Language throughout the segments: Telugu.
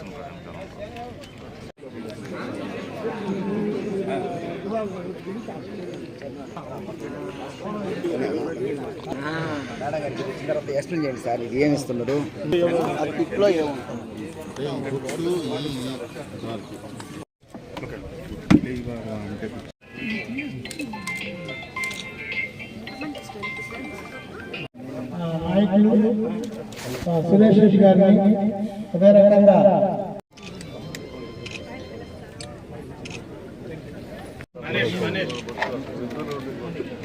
మేడం తర్వాత ఎక్స్ప్లెయిన్ చేయండి సార్ ఇది ఏమి ఇస్తున్నారు అది కిట్లో ఏముంటుంది నాయకులు ఆ, సురేష్ రెడ్డి గారిని అదే రకంగా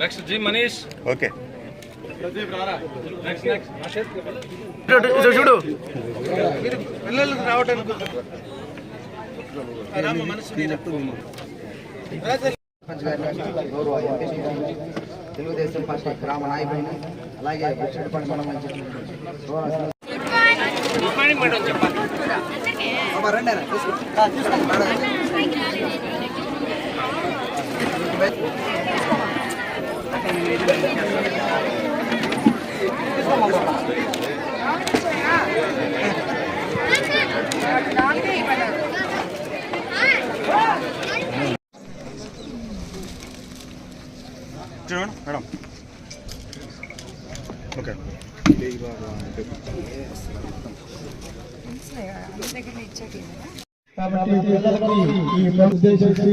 next G Manish okay next next చూడు పిల్లలకు రావడానికి రామ మనసు సర్పంచ్ గారిని గౌరవ ఎంపీసీ గారిని తెలుగుదేశం పార్టీ గ్రామ నాయకుడిని అలాగే బుచ్చిరెడ్డిపల్లి మండలం నుంచి గౌరవ ఓకే. కాబట్టి పిల్లలకి ఈ ఉద్దేశించి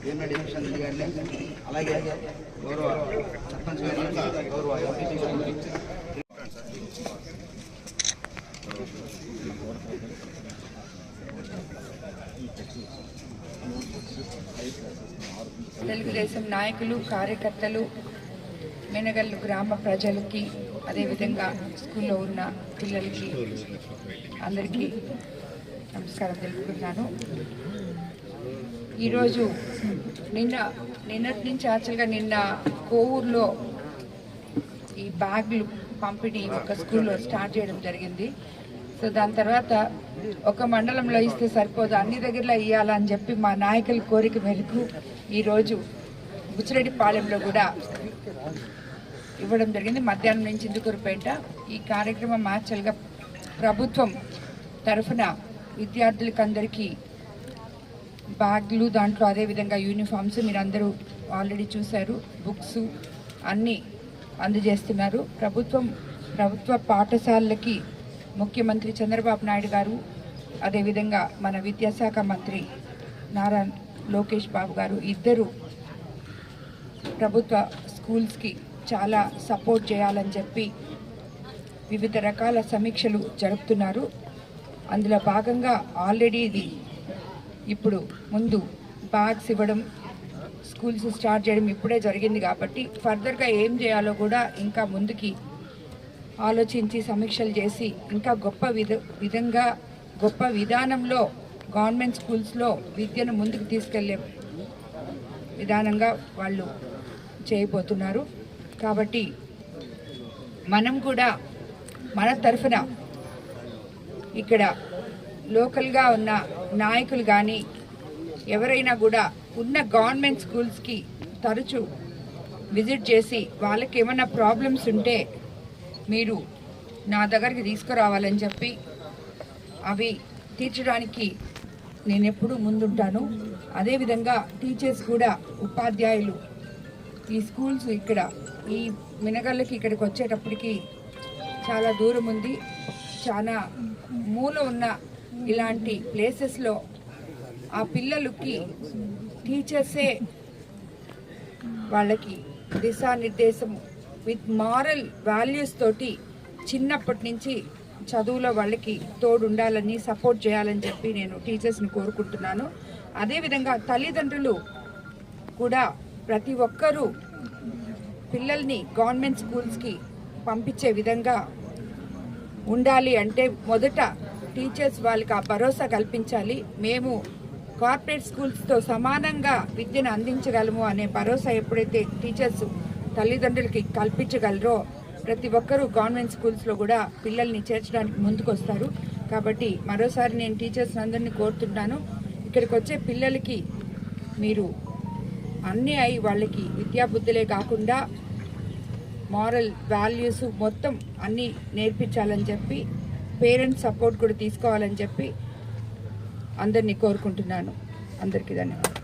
వేమిరెడ్డి కిషన్ రెడ్డి గారిని? అలాగే గౌరవ సర్పంచ్ గౌరవ తెలుగుదేశం నాయకులు కార్యకర్తలు మెనగల్లు గ్రామ ప్రజలకి అదేవిధంగా స్కూల్లో ఉన్న పిల్లలకి అందరికీ నమస్కారం తెలుపుకున్నాను ఈరోజు నిన్న నిన్నటి నుంచి యాక్చువల్గా నిన్న కోవూరులో ఈ బ్యాగులు పంపిణీ ఒక స్కూల్లో స్టార్ట్ చేయడం జరిగింది. సో దాని తర్వాత ఒక మండలంలో ఇస్తే సరిపోదు అన్ని దగ్గరలో ఇవ్వాలని చెప్పి మా నాయకుల కోరిక మేరకు ఈరోజు బుచ్చిరెడ్డిపాలెంలో కూడా ఇవ్వడం జరిగింది. మధ్యాహ్నం నుంచి ఇందుకూరుపేట ఈ కార్యక్రమం మార్చల్గా ప్రభుత్వం తరఫున విద్యార్థులకు అందరికీ బ్యాగ్లు దాంట్లో అదేవిధంగా యూనిఫామ్స్ మీరు అందరూ ఆల్రెడీ చూశారు. బుక్స్ అన్నీ అందజేస్తున్నారు. ప్రభుత్వం ప్రభుత్వ పాఠశాలలకి ముఖ్యమంత్రి చంద్రబాబు నాయుడు గారు అదేవిధంగా మన విద్యాశాఖ మంత్రి నారా లోకేష్ బాబు గారు ఇద్దరు ప్రభుత్వ స్కూల్స్కి చాలా సపోర్ట్ చేయాలని చెప్పి వివిధ రకాల సమీక్షలు జరుపుతున్నారు. అందులో భాగంగా ఆల్రెడీ ఇది ఇప్పుడు ముందు బ్యాగ్స్ ఇవ్వడం స్కూల్స్ స్టార్ట్ చేయడం ఇప్పుడే జరిగింది కాబట్టి ఫర్దర్గా ఏం చేయాలో కూడా ఇంకా ముందుకి ఆలోచించి సమీక్షలు చేసి ఇంకా గొప్ప విధ విధంగా గొప్ప విధానంలో గవర్నమెంట్ స్కూల్స్లో విద్యను ముందుకు తీసుకెళ్ళే విధానంగా వాళ్ళు చేయబోతున్నారు. కాబట్టి మనం కూడా మన తరఫున ఇక్కడ లోకల్గా ఉన్న నాయకులు కానీ ఎవరైనా కూడా ఉన్న గవర్నమెంట్ స్కూల్స్కి తరచూ విజిట్ చేసి వాళ్ళకి ఏమైనా ప్రాబ్లమ్స్ ఉంటే మీరు నా దగ్గరికి తీసుకురావాలని చెప్పి అవి తీర్చడానికి నేను ఎప్పుడూ ముందుంటాను. అదేవిధంగా టీచర్స్ కూడా ఉపాధ్యాయులు ఈ స్కూల్స్ ఇక్కడ ఈ మినగళ్ళకి ఇక్కడికి వచ్చేటప్పటికి చాలా దూరం ఉంది. చాలా మూల ఉన్న ఇలాంటి ప్లేసెస్లో ఆ పిల్లలకి టీచర్సే వాళ్ళకి దిశానిర్దేశం విత్ మారల్ వాల్యూస్ తోటి చిన్నప్పటి నుంచి చదువులో వాళ్ళకి తోడు ఉండాలని సపోర్ట్ చేయాలని చెప్పి నేను టీచర్స్ని కోరుకుంటున్నాను. అదేవిధంగా తల్లిదండ్రులు కూడా ప్రతి ఒక్కరూ పిల్లల్ని గవర్నమెంట్ స్కూల్స్కి పంపించే విధంగా ఉండాలి అంటే మొదట టీచర్స్ వాళ్ళకి ఆ భరోసా కల్పించాలి. మేము కార్పొరేట్ స్కూల్స్తో సమానంగా విద్యను అందించగలము అనే భరోసా ఎప్పుడైతే టీచర్స్ తల్లిదండ్రులకి కల్పించగలరో ప్రతి ఒక్కరూ గవర్నమెంట్ స్కూల్స్లో కూడా పిల్లల్ని చేర్చడానికి ముందుకు వస్తారు కాబట్టి మరోసారి నేను టీచర్స్ అందరినీ కోరుతున్నాను. ఇక్కడికి వచ్చే పిల్లలకి మీరు అన్నీ అయి వాళ్ళకి విద్యాబుద్ధులే కాకుండా మారల్ వాల్యూస్ మొత్తం అన్నీ నేర్పించాలని చెప్పి పేరెంట్స్ సపోర్ట్ కూడా తీసుకోవాలని చెప్పి అందరినీ కోరుకుంటున్నాను. అందరికీ ధన్యవాదాలు.